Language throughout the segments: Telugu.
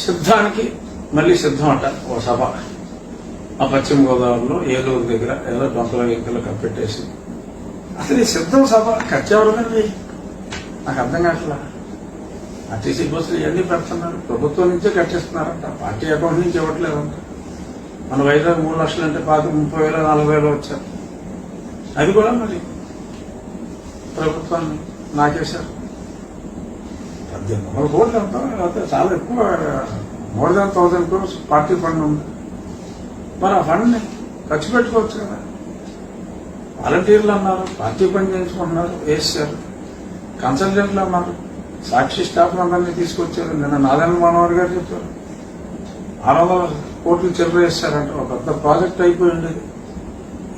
సిద్ధానికి మళ్ళీ సిద్ధం అంట ఓ సభ. ఆ పశ్చిమ గోదావరిలో ఏలూరు దగ్గర ఏదో డొంకల వెంకలు కప్పెట్టేసి. అసలు ఈ సిద్ధం సభ ఖర్చెవడదండి నాకు అర్థం కావట్లా? ఆర్టీసీ బస్సులు ఇవన్నీ పెడుతున్నారు. ప్రభుత్వం నుంచే కట్టిస్తున్నారంట. పార్టీ అకౌంట్ నుంచి ఇవ్వట్లేదంట మన వైజాగ్ మూడు లక్షలు అంటే పాత ముప్పై వేల నాలుగు వేలు వచ్చారు. అది కూడా మరి ప్రభుత్వాన్ని నాకేశారు. పద్దెనిమిది వందల. కోట్లు అంటాం లేకపోతే చాలా ఎక్కువ more than thousand crores party fund ఉంది. మరి ఆ ఫండ్ని ఖర్చు పెట్టుకోవచ్చు కదా. వాలంటీర్లు అన్నారు పార్టీ పని చేయించుకుంటున్నారు వేసారు కన్సల్టెంట్లు అన్నారు సాక్షి స్టాఫ్ అందరినీ తీసుకొచ్చారు. నిన్న నారాయణ మనోహర్ గారు చెప్పారు. ఆరు వందల కోట్లు చిల్లర వేస్తారంట ఒక పెద్ద ప్రాజెక్ట్ అయిపోయి ఉండేది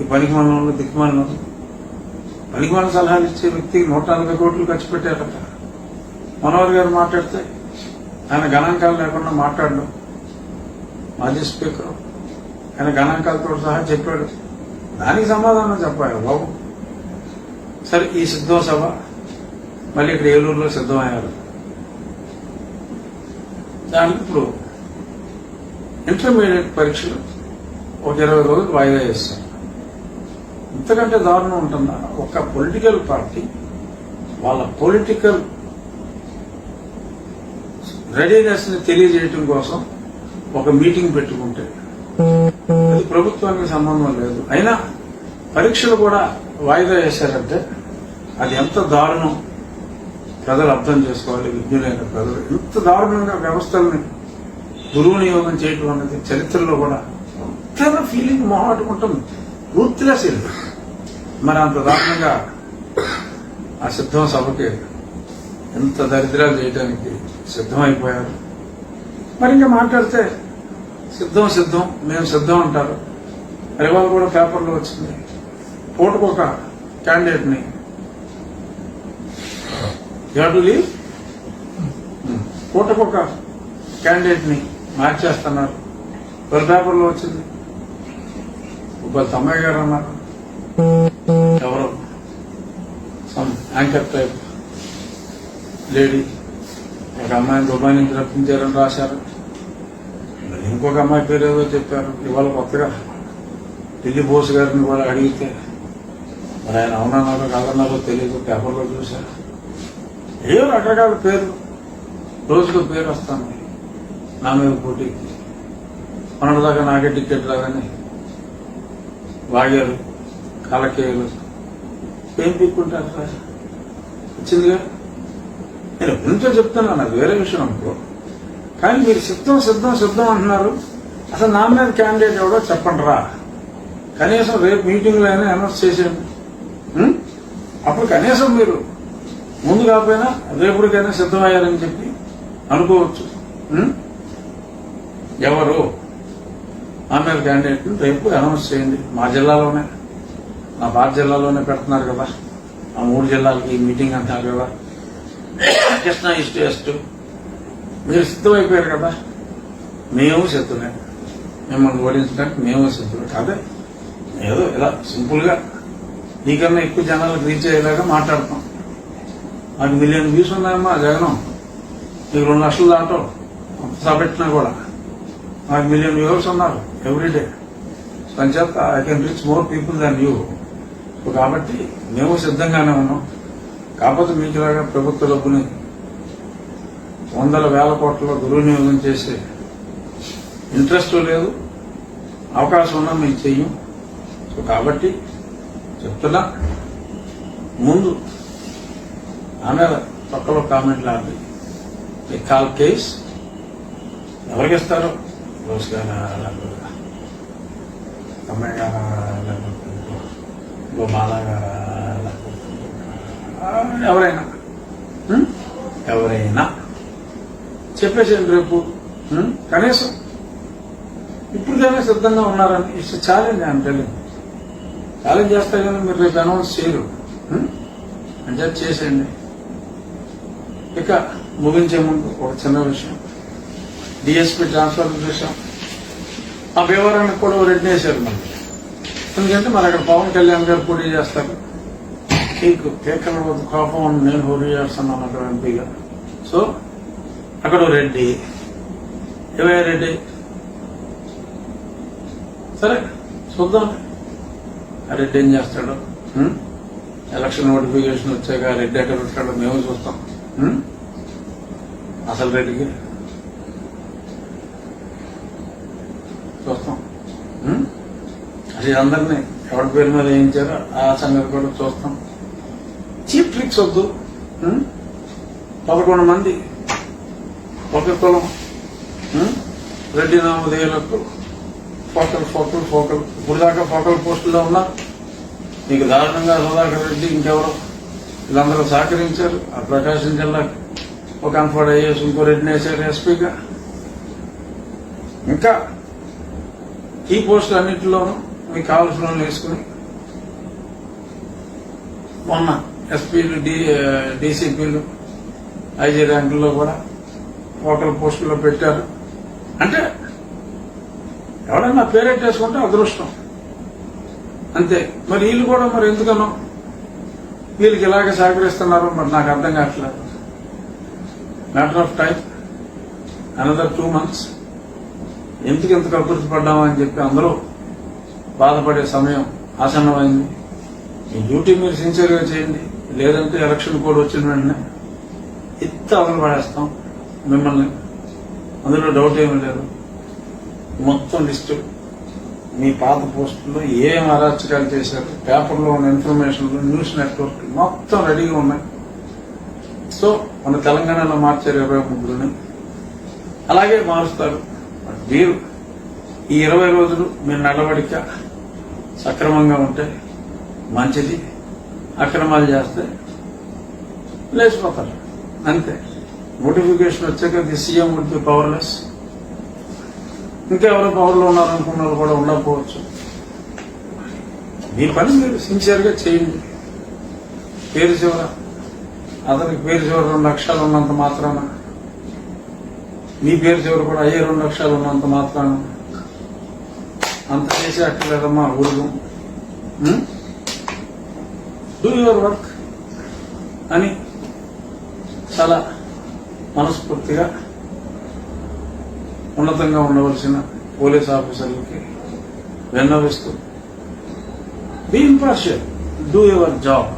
ఈ పనికి మనలో దిక్కుమాలను పనికి మన సలహాలు ఇచ్చే వ్యక్తికి నూట నలభై కోట్లు ఖర్చు పెట్టారట. మనోహర్ గారు మాట్లాడితే ఆయన గణాంకాలు లేకుండా మాట్లాడడం మాజీ స్పీకర్. ఆయన గణాంకాలతో సహా చెప్పాడు. దానికి సమాధానం చెప్పాలి బాబు. సరే ఈ సిద్ధం సభ మళ్ళీ ఇక్కడ ఏలూరులో సిద్ధమయ్యారు. దానికి ఇప్పుడు ఇంటర్మీడియట్ పరీక్షలు ఒక ఇరవై రోజులు వాయిదా వేస్తాం ఇంతకంటే దారుణం ఉంటుందా? ఒక పొలిటికల్ పార్టీ వాళ్ళ పొలిటికల్ రెడీనెస్ని తెలియజేయటం కోసం ఒక మీటింగ్ పెట్టుకుంటే. అది ప్రభుత్వానికి సంబంధం లేదు. అయినా పరీక్షలు కూడా వాయిదా వేశారంటే అది ఎంత దారుణం. ప్రజలు అర్థం చేసుకోవాలి విజ్ఞులైన ప్రజలు. ఇంత దారుణంగా వ్యవస్థల్ని దుర్వినియోగం చేయటం అనేది చరిత్రలో కూడా ఎంత ఫీలింగ్ మొహాటుకుంటాం రూత్లెస్ మరి అంత దారుణంగా ఆ సిద్ధం సభకి ఎంత దరిద్రాలు చేయడానికి సిద్ధమైపోయారు. మరి ఇంకా మాట్లాడితే? సిద్ధం సిద్ధం. మేము సిద్ధం అంటారు. ఇవాళ కూడా పేపర్లో వచ్చింది. పూటకొక క్యాండిడేట్ని టు లీవ్? పూటకొక క్యాండిడేట్ని మార్చేస్తున్నారు ఒక పేపర్లో వచ్చింది. ఒక తమ్మయ్య గారు అన్నారు. ఎవరు? Some anchor type. లేడీ. ఒక అమ్మాయిని దుబాయ్ నుంచి రప్పించారని రాశారు? ఇంకొక అమ్మాయి పేరు ఏదో చెప్పారు. ఇవాళ కొత్తగా ఢిల్లీ బోస్ గారిని కూడా అడిగితే మరి ఆయన అవునన్నారో కాదన్నారో తెలియదు పేపర్లో చూశారు. ఏ రకరకాల పేరు రోజుకు పేరు వస్తాను. నా మీద పోటీకి మొన్నటిదాకా నాకే టికెట్ రాదని వాగారు కాలకేయులు ఏం పీక్కుంటారు సార్ వచ్చిందిగా? నేను ఎంతో చెప్తున్నాను నాకు వేరే విషయం అనుకో. కానీ మీరు సిద్ధం సిద్ధం సిద్ధం అంటున్నారు. అసలు నా మీద క్యాండిడేట్ ఎవడో చెప్పండి రా. కనీసం రేపు మీటింగ్లో అయినా అనౌన్స్ చేసేయండి. అప్పుడు కనీసం మీరు ముందు కాకపోయినా రేపుడికైనా సిద్ధమయ్యారని చెప్పి అనుకోవచ్చు. ఎవరు? ఆ మీద క్యాండిడేట్ రేపు అనౌన్స్ చేయండి. మా జిల్లాలోనే. మా పాత జిల్లాలోనే పెడుతున్నారు కదా. ఆ మూడు జిల్లాలకి ఈ మీటింగ్ అంటారు కదా. కృష్ణ ఈస్ట్ ఎస్టు మీరు సిద్ధమైపోయారు కదా. మేము సిద్ధమే మిమ్మల్ని ఓడించడానికి మేము సిద్ధమే కాదే ఏదో ఇలా సింపుల్గా నీకన్నా ఎక్కువ జనాలకు రీచ్ అయ్యేలాగా మాట్లాడతాం. మాకు మిలియన్ వ్యూస్ ఉన్నాయమ్మా జగనం. మీకు రెండు లక్షలు దాంట్లో అంత కూడా. మాకు మిలియన్ వ్యూవర్స్ ఉన్నారు everyday panchayat I can reach more people than you కాబట్టి మేము సిద్ధంగానే ఉన్నాం. కాకపోతే మీకు ఇలాగా ప్రభుత్వ డబ్బుని వందల వేల కోట్ల దుర్వినియోగం చేసే ఇంట్రెస్ట్ లేదు అవకాశం ఉన్నా మేము చెయ్యం. సో కాబట్టి చెప్తున్నా ముందు ఆమె పక్కలో కామెంట్ లాంటి ఈ కాల్ కేస్? ఎవరికి ఇస్తారు? రోజు గారు అమ్మాయి లేకపోతే గోమాల ఎవరైనా? ఎవరైనా. చెప్పేసేయండి రేపు? కనీసం. ఇప్పుడుకైనా సిద్ధంగా ఉన్నారని ఇట్స్ ఛాలెంజ్ అని తెలియదు. ఛాలెంజ్ చేస్తే కానీ మీరు రేపు అనౌన్స్ చేయరు? అంటే చేసేయండి. ఇక ముగించే ముందు ఒక చిన్న విషయం. డిఎస్పీ ట్రాన్స్ఫర్ విషయం. ఆ వ్యవహారానికి కూడా రెడ్ వేశారు మనకి ఎందుకంటే మరి అక్కడ పవన్ కళ్యాణ్ గారు పోటీ చేస్తారు. కేక్ కేకల కోపం నేను పోటీ చేస్తున్నాను అక్కడ ఎంపీగా సో అక్కడ రెడ్డి. ఏవే రెడ్డి? సరే చూద్దాం. ఆ రెడ్డి ఏం చేస్తాడు? ఎలక్షన్ నోటిఫికేషన్ వచ్చాక రెడ్డి ఎక్కడ ఉంటాడో మేము చూస్తాం. అసలు రెడ్డికి? చూస్తాం. అది అందరినీ ఎవరి పేరు మీద వేయించారో ఆ సంగతి కూడా చూస్తాం. చీప్ ట్రిక్స్ వద్దు పదకొండు మంది. ఒక కులం. రెడ్డి నామధేయులకు ఫోకల్ ఫోకల్ ఫోకల్ ఇప్పుడు దాకా ఫోకల్ పోస్టుల్లో ఉన్నా నీకు దారుణంగా సుధాకర్ రెడ్డి ఇంకెవరు? వీళ్ళందరూ సహకరించారు. ఆ ప్రకాశం జిల్లాకి ఒక అన్ఫర్డ్ అయ్యేసి ఇంకో రెడ్డిని వేశారు ఎస్పీగా. ఇంకా ఈ పోస్టులు అన్నింటిలోనూ మీకు కావాల్సిన వాళ్ళు వేసుకుని మొన్న ఎస్పీలు డి డీసీపీలు ఐజీ ర్యాంకుల్లో కూడా ఓటర్ పోస్టుల్లో పెట్టారు. అంటే ఎవడన్నా పేరెట్టేసుకుంటే అదృష్టం. అంతే. మరి వీళ్ళు కూడా మరి ఎందుకనో? వీళ్ళకి ఇలాగే సహకరిస్తున్నారు మరి నాకు అర్థం కావట్లేదు. Matter of time another two months ఎందుకు ఇంత కకృతి పడ్డామా అని చెప్పి అందరూ బాధపడే సమయం ఆసన్నమైంది. మీ డ్యూటీ మీరు సిన్సియర్గా చేయండి. లేదంటే ఎలక్షన్ కోడ్ వచ్చిన వెంటనే ఇంత అమలు పడేస్తాం మిమ్మల్ని. అందులో డౌట్ ఏమీ లేదు. మొత్తం లిస్టు మీ పాత పోస్టుల్లో ఏం అరాచకాలు చేశారు? పేపర్లో ఉన్న ఇన్ఫర్మేషన్లు న్యూస్ నెట్వర్క్ మొత్తం రెడీగా ఉన్నాయి. సో మన తెలంగాణలో మార్చారు ఇరవై ముగ్గురుని అలాగే మారుస్తారు. మీరు ఈ ఇరవై రోజులు మీ నడవడిక సక్రమంగా ఉంటే మంచిది. అక్రమాలు చేస్తే లేచిపోతారు. అంతే. నోటిఫికేషన్ వచ్చాక the CM would be powerless ఇంకెవరో పవర్లో ఉన్నారనుకున్న వాళ్ళు కూడా ఉండకపోవచ్చు. మీ పని మీరు సిన్సియర్గా చేయండి. పేరు చివర అతనికి పేరు చివర రెండు లక్షలు ఉన్నంత మాత్రాన. మీ పేరు చివర కూడా అయ్యే రెండు లక్షలు ఉన్నంత మాత్రాన. అంత చేసి అక్కర్లేదమ్మా ఊరుగు డూ యువర్ వర్క్ అని చాలా మనస్ఫూర్తిగా ఉన్నతంగా ఉండవలసిన పోలీస్ ఆఫీసర్లకి విన్నవిస్తూ be impartial do your job